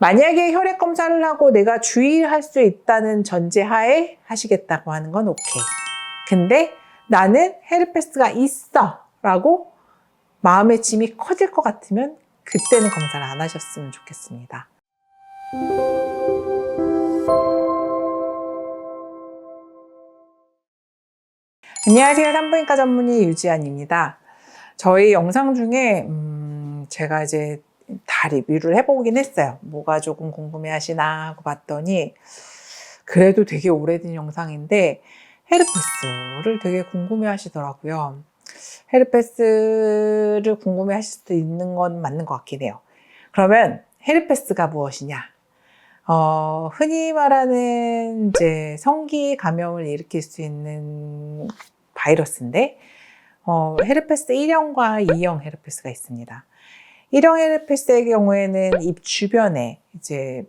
만약에 혈액 검사를 하고 내가 주의할 수 있다는 전제하에 하시겠다고 하는 건 오케이. 근데 나는 헤르페스가 있어 라고 마음의 짐이 커질 것 같으면 그때는 검사를 안 하셨으면 좋겠습니다. 안녕하세요. 산부인과 전문의 유지안입니다. 저희 영상 중에 음, 제가 이제 다 리뷰를 해보긴 했어요. 뭐가 조금 궁금해 하시나 하고 봤더니 그래도 되게 오래된 영상인데 헤르페스를 되게 궁금해 하시더라고요. 헤르페스를 궁금해 하실 수도 있는 건 맞는 것 같긴 해요. 그러면 헤르페스가 무엇이냐? 어, 흔히 말하는 이제 성기 감염을 일으킬 수 있는 바이러스인데, 어, 헤르페스 1형과 2형 헤르페스가 있습니다. 1형 헤르페스의 경우에는 입 주변에 이제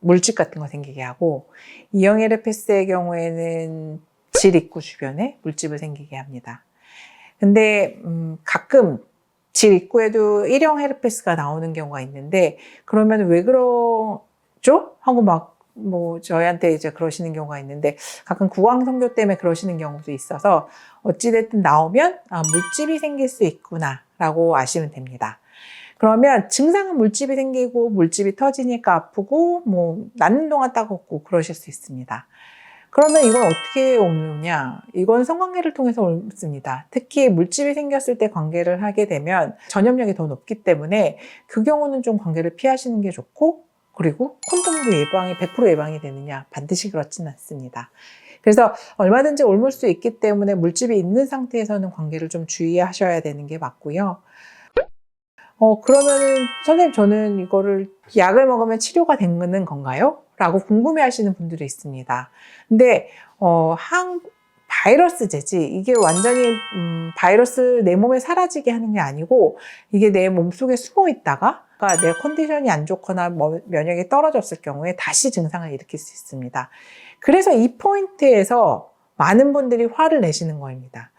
물집 같은 거 생기게 하고, 2형 헤르페스의 경우에는 질 입구 주변에 물집을 생기게 합니다. 근데, 음, 가끔 질 입구에도 1형 헤르페스가 나오는 경우가 있는데, 그러면 왜 그러죠? 하고 막, 뭐, 저희한테 이제 그러시는 경우가 있는데, 가끔 구강 성교 때문에 그러시는 경우도 있어서, 어찌됐든 나오면, 아, 물집이 생길 수 있구나, 라고 아시면 됩니다. 그러면 증상은 물집이 생기고, 물집이 터지니까 아프고, 뭐, 낫는 동안 따갑고, 그러실 수 있습니다. 그러면 이건 어떻게 옮느냐? 이건 성관계를 통해서 옮습니다. 특히 물집이 생겼을 때 관계를 하게 되면 전염력이 더 높기 때문에 그 경우는 좀 관계를 피하시는 게 좋고, 그리고 콘돔도 예방이 100% 예방이 되느냐? 반드시 그렇진 않습니다. 그래서 얼마든지 옮을 수 있기 때문에 물집이 있는 상태에서는 관계를 좀 주의하셔야 되는 게 맞고요. 어, 그러면은, 선생님, 저는 이거를 약을 먹으면 치료가 되는 건가요? 라고 궁금해 하시는 분들이 있습니다. 근데, 어, 항, 바이러스 제지. 이게 완전히, 음, 바이러스 내 몸에 사라지게 하는 게 아니고, 이게 내 몸속에 숨어 있다가, 내 컨디션이 안 좋거나 뭐 면역이 떨어졌을 경우에 다시 증상을 일으킬 수 있습니다. 그래서 이 포인트에서 많은 분들이 화를 내시는 거입니다.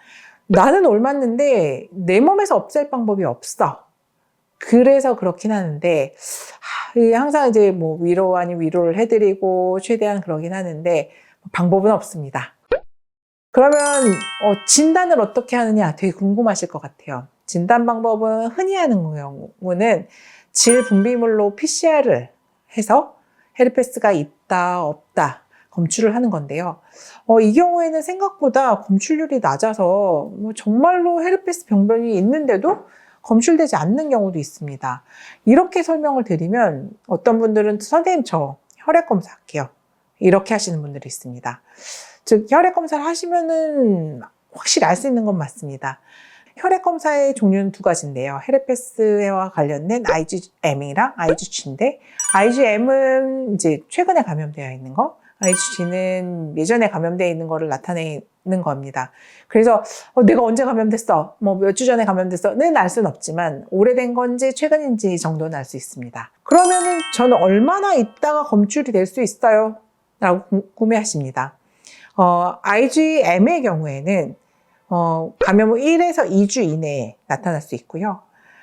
나는 옮았는데 내 몸에서 없앨 방법이 없어. 그래서 그렇긴 하는데 하, 항상 이제 뭐 위로 아닌 위로를 해드리고 최대한 그러긴 하는데 방법은 없습니다. 그러면 어, 진단을 어떻게 하느냐 되게 궁금하실 것 같아요. 진단 방법은 흔히 하는 경우는 질 분비물로 PCR을 해서 헤르페스가 있다 없다 검출을 하는 건데요. 어, 이 경우에는 생각보다 검출률이 낮아서 뭐 정말로 헤르페스 병변이 있는데도 검출되지 않는 경우도 있습니다. 이렇게 설명을 드리면 어떤 분들은 선생님 저 혈액 검사 할게요. 이렇게 하시는 분들이 있습니다. 즉 혈액 검사를 하시면은 확실히 알 수 있는 건 맞습니다. 혈액 검사의 종류는 두 가지인데요. 헤르페스와 관련된 IgM이랑 IgG인데 IgM은 이제 최근에 감염되어 있는 거, IgG는 예전에 감염되어 있는 거를 나타내는 겁니다. 그래서 어, 내가 언제 감염됐어? 뭐 몇 주 전에 감염됐어?는 알 수는 없지만 오래된 건지 최근인지 정도는 알 수 있습니다. 그러면은 저는 얼마나 있다가 검출이 될 수 있어요? 라고 궁금해하십니다. 어, IgM의 경우에는 어, 감염 후 1에서 2주 이내에 나타날 수 있고요.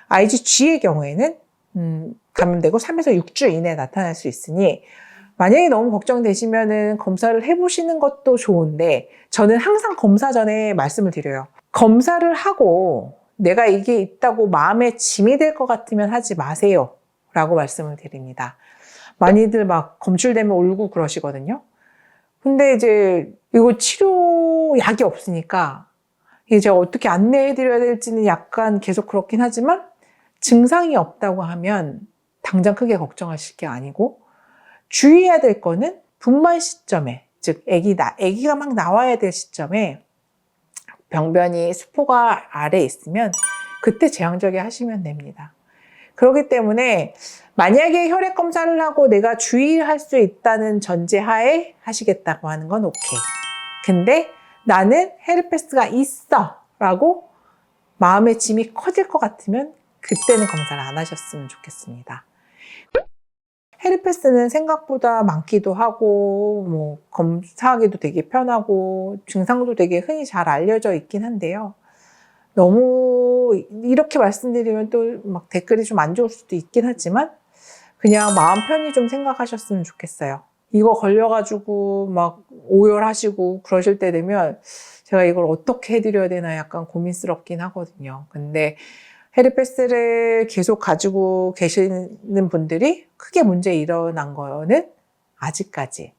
IgG의 경우에는 음, 감염되고 3에서 6주 이내에 나타날 수 있으니 만약에 너무 걱정되시면은 검사를 해보시는 것도 좋은데 저는 항상 검사 전에 말씀을 드려요. 검사를 하고 내가 이게 있다고 마음에 짐이 될 것 같으면 하지 마세요. 라고 말씀을 드립니다. 많이들 막 검출되면 울고 그러시거든요. 근데 이제 이거 치료 약이 없으니까 이제 어떻게 안내해 드려야 될지는 약간 계속 그렇긴 하지만 증상이 없다고 하면 당장 크게 걱정하실 게 아니고 주의해야 될 거는 분만 시점에 즉 아기 나 아기가 막 나와야 될 시점에 병변이 수포가 아래 있으면 그때 제왕절개 하시면 됩니다. 그렇기 때문에 만약에 혈액 검사를 하고 내가 주의할 수 있다는 전제하에 하시겠다고 하는 건 오케이. 근데 나는 헤르페스가 있어 라고 마음의 짐이 커질 것 같으면 그때는 검사를 안 하셨으면 좋겠습니다. 헤르페스는 생각보다 많기도 하고, 뭐, 검사하기도 되게 편하고, 증상도 되게 흔히 잘 알려져 있긴 한데요. 너무, 이렇게 말씀드리면 또 막 댓글이 좀 안 좋을 수도 있긴 하지만, 그냥 마음 편히 좀 생각하셨으면 좋겠어요. 이거 걸려가지고 막 오열하시고 그러실 때 되면 제가 이걸 어떻게 해드려야 되나 약간 고민스럽긴 하거든요. 근데 헤르페스를 계속 가지고 계시는 분들이 크게 문제 일어난 거는 아직까지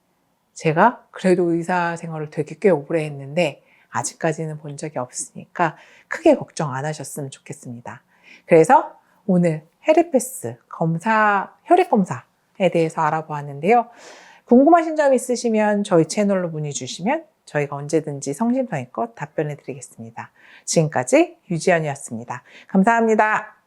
제가 그래도 의사 생활을 되게 꽤 오래 했는데 아직까지는 본 적이 없으니까 크게 걱정 안 하셨으면 좋겠습니다. 그래서 오늘 헤르페스 검사, 혈액 검사에 대해서 알아보았는데요. 궁금하신 점 있으시면 저희 채널로 문의 주시면 저희가 언제든지 성심성의껏 답변해 드리겠습니다. 지금까지 유지연이었습니다. 감사합니다.